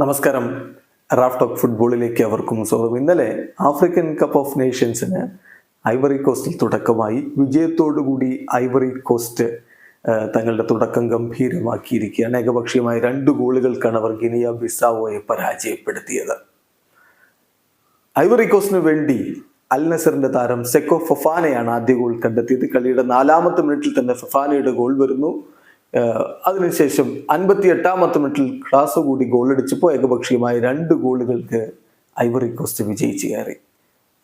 നമസ്കാരം. Raf talk ഫുട്ബോളിലേക്ക് അവർക്കും സ്വാഗതം. ഇന്നലെ ആഫ്രിക്കൻ കപ്പ് ഓഫ് നേഷൻസിന് ഐവറി കോസ്റ്റിൽ തുടക്കമായി. വിജയത്തോടുകൂടി ഐവറി കോസ്റ്റ് തങ്ങളുടെ തുടക്കം ഗംഭീരമാക്കിയിരിക്കുകയാണ്. ഏകപക്ഷീയമായ രണ്ട് ഗോളുകൾക്കാണ് അവർ ഗിനിയ ബിസാവോയെ പരാജയപ്പെടുത്തിയത്. ഐവറി കോസ്റ്റിന് വേണ്ടി അൽ നസറിന്റെ താരം സെക്കോ ഫഫാനയാണ് ആദ്യ ഗോൾ കണ്ടെത്തിയത്. കളിയുടെ നാലാമത്തെ മിനിറ്റിൽ തന്നെ ഫഫാനയുടെ ഗോൾ വരുന്നു. അതിനുശേഷം അൻപത്തി എട്ടാമത്തെ മിനിറ്റിൽ ക്ലാസ് കൂടി ഗോളടിച്ചപ്പോൾ ഏകപക്ഷീയമായ രണ്ട് ഗോളുകൾക്ക് ഐവറി കോസ്റ്റ് വിജയിച്ചു കയറി.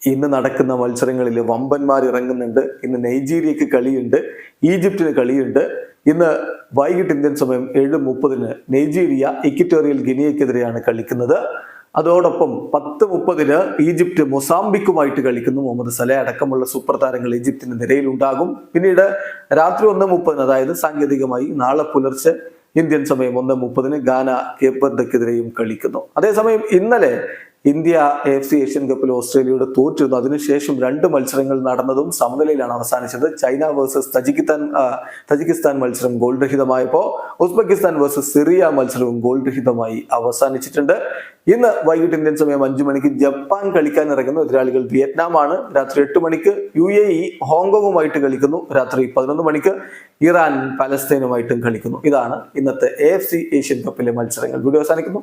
ഇന്ന് നടക്കുന്ന മത്സരങ്ങളിൽ വമ്പന്മാർ ഇറങ്ങുന്നുണ്ട്. ഇന്ന് നൈജീരിയക്ക് കളിയുണ്ട്. ഈജിപ്തിന് കളിയുണ്ട്. ഇന്ന് വൈകിട്ട് ഇന്ത്യൻ സമയം ഏഴ് മുപ്പതിന് നൈജീരിയ ഇക്വിറ്റോറിയൽ ഗിനിയക്കെതിരെയാണ് കളിക്കുന്നത്. അതോടൊപ്പം പത്ത് മുപ്പതിന് ഈജിപ്റ്റ് മൊസാംബിക്കുമായിട്ട് കളിക്കുന്നു. മുഹമ്മദ് സലെ അടക്കമുള്ള സൂപ്പർ താരങ്ങൾ ഈജിപ്തിന് നിരയിലുണ്ടാകും. പിന്നീട് രാത്രി ഒന്ന് മുപ്പതിന് അതായത് സാങ്കേതികമായി നാളെ പുലർച്ചെ ഇന്ത്യൻ സമയം ഒന്ന് മുപ്പതിന് ഗാന കേപ്പർദക്കെതിരെയും കളിക്കുന്നു. അതേസമയം ഇന്നലെ ഇന്ത്യ എഫ് സി ഏഷ്യൻ കപ്പിൽ ഓസ്ട്രേലിയയുടെ തോറ്റിരുന്നു. അതിനുശേഷം രണ്ട് മത്സരങ്ങൾ നടന്നതും സമനിലയിലാണ് അവസാനിച്ചത്. ചൈന വേഴ്സസ് തജിക്കിസ്ഥാൻ തജിക്കിസ്ഥാൻ മത്സരം ഗോൾ രഹിതമായപ്പോൾ ഉസ്ബെക്കിസ്ഥാൻ വേഴ്സസ് സിറിയ മത്സരവും ഗോൾ രഹിതമായി അവസാനിച്ചിട്ടുണ്ട്. ഇന്ന് വൈകിട്ട് ഇന്ത്യൻ സമയം അഞ്ചു മണിക്ക് ജപ്പാൻ കളിക്കാൻ ഇറങ്ങുന്നു എതിരാളികൾ വിയറ്റ്നാമാണ്. രാത്രി എട്ട് മണിക്ക് യു എ ഇ ഹോങ്കോങ്ങുമായിട്ട് കളിക്കുന്നു. രാത്രി പതിനൊന്ന് മണിക്ക് ഇറാൻ പലസ്തീനുമായിട്ടും കളിക്കുന്നു. ഇതാണ് ഇന്നത്തെ എ എഫ് സി ഏഷ്യൻ കപ്പിലെ മത്സരങ്ങൾ. വീഡിയോ അവസാനിക്കുന്നു.